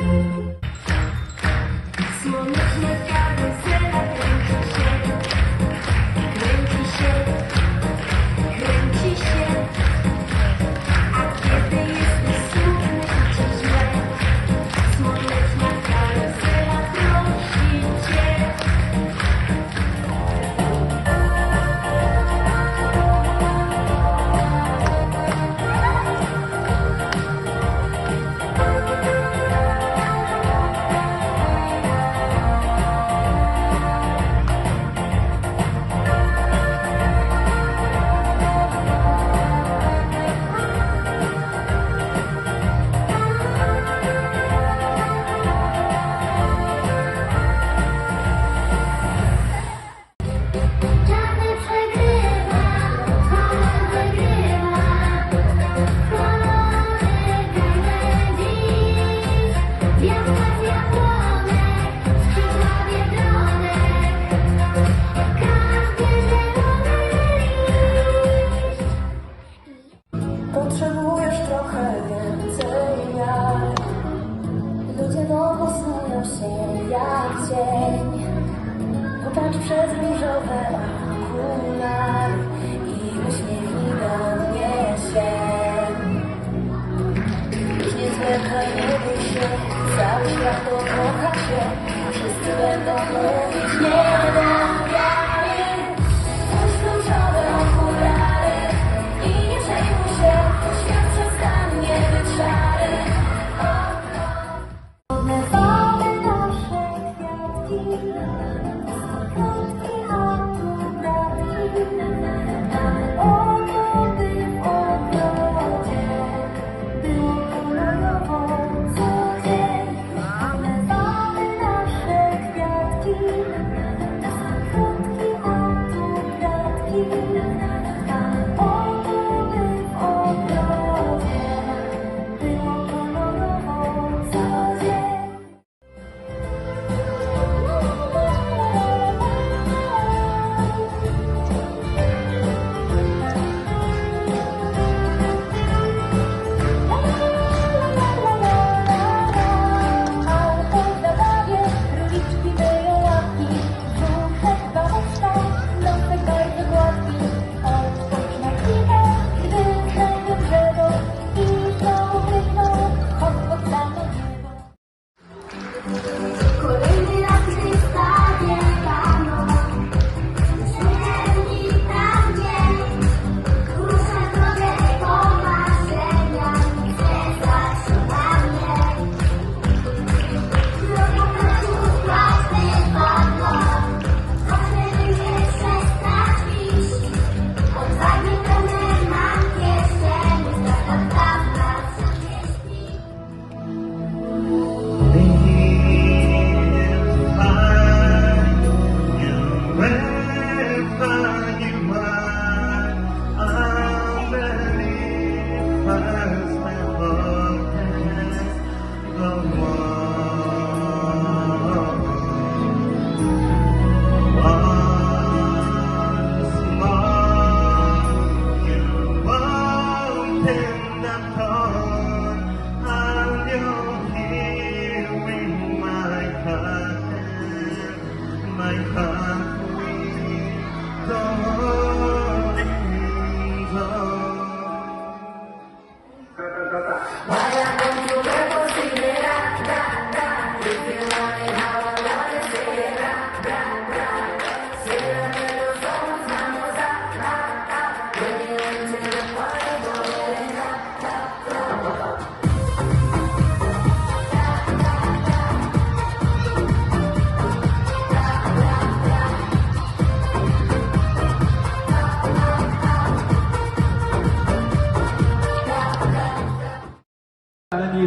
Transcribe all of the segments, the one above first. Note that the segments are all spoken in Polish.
Thank you. dzień. Popatrz przez różowe okulary I uśmiechnij do mnie się. Dziś niezwykle lubi się Cały świat pokocha się. Wszyscy będą mówić nie da eyes.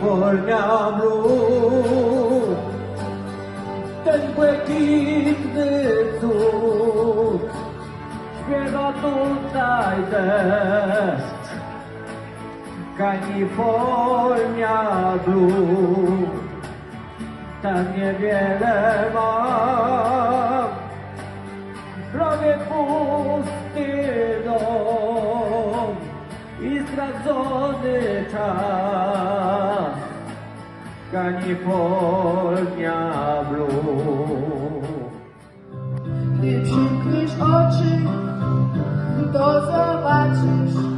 wolniam lód. Ten błękitny cud śpiewa tutaj deszcz. Kalifornia blue, tak niewiele mam. Prawie pusty dom i zdradzony czas. Kalifornia Blue. Nie przymkniesz oczy, to zobaczysz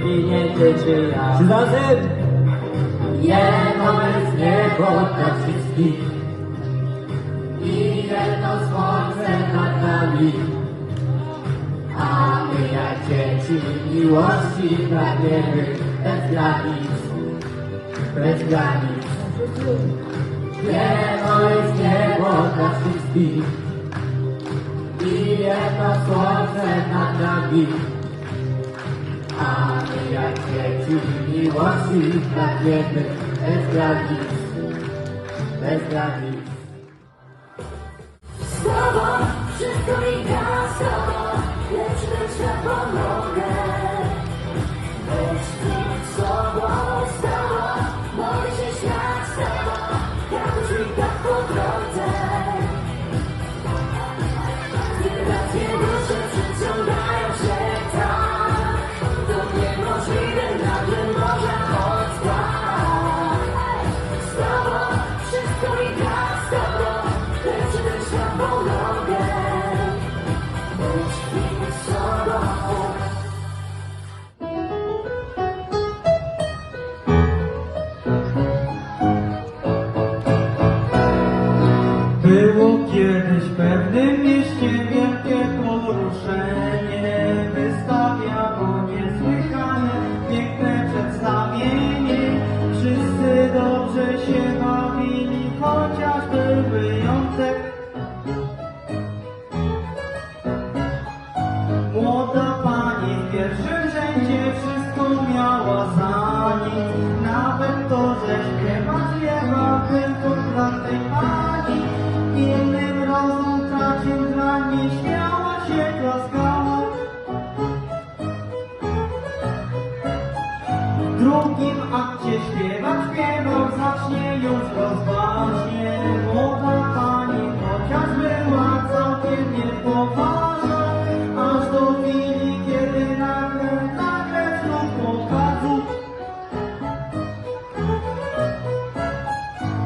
winięty czy ja Czy zasyp? Jedno jest niebo dla wszystkich I jedno słońce nad nami. A my jak dzieci miłości pragniemy Bez granic, bez granic. Jedno jest niebo dla wszystkich I jedno słońce nad nami. Mamy jak wielcy miłości dla biednych bez granic, bez granic. Z Tobą wszystko mi gra, z Tobą lecz być na pomogę.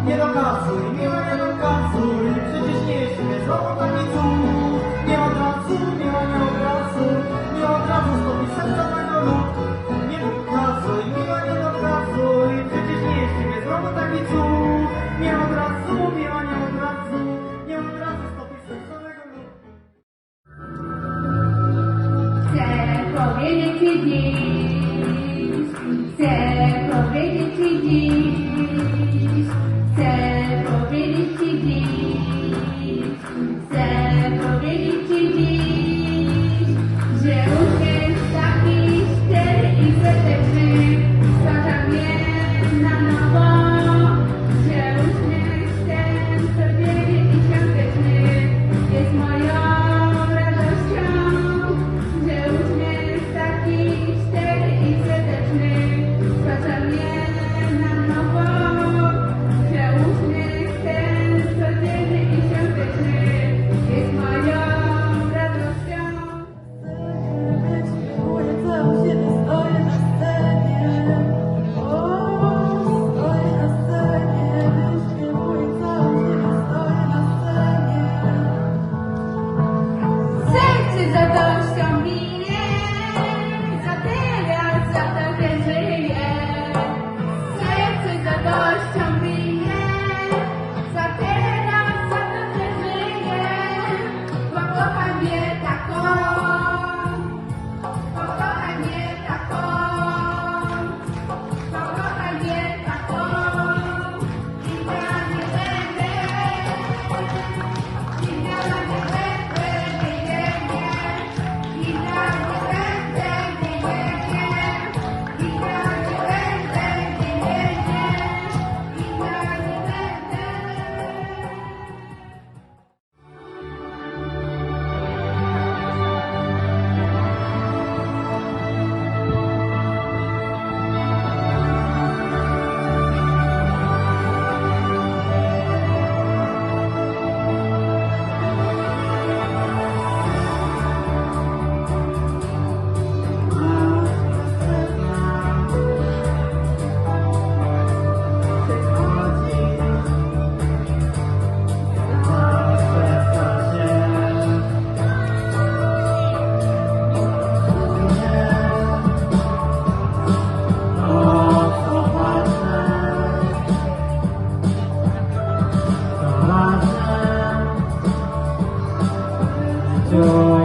Nie dokazuj, miła nie dokazuj Przecież nie jest mnie taki cud Nie od razu, miła nie od razu Nie od razu zdobi serca Nie dokazuj, nie dokazuj Przecież nie jest mnie znowu taki cud Nie od razu Lord.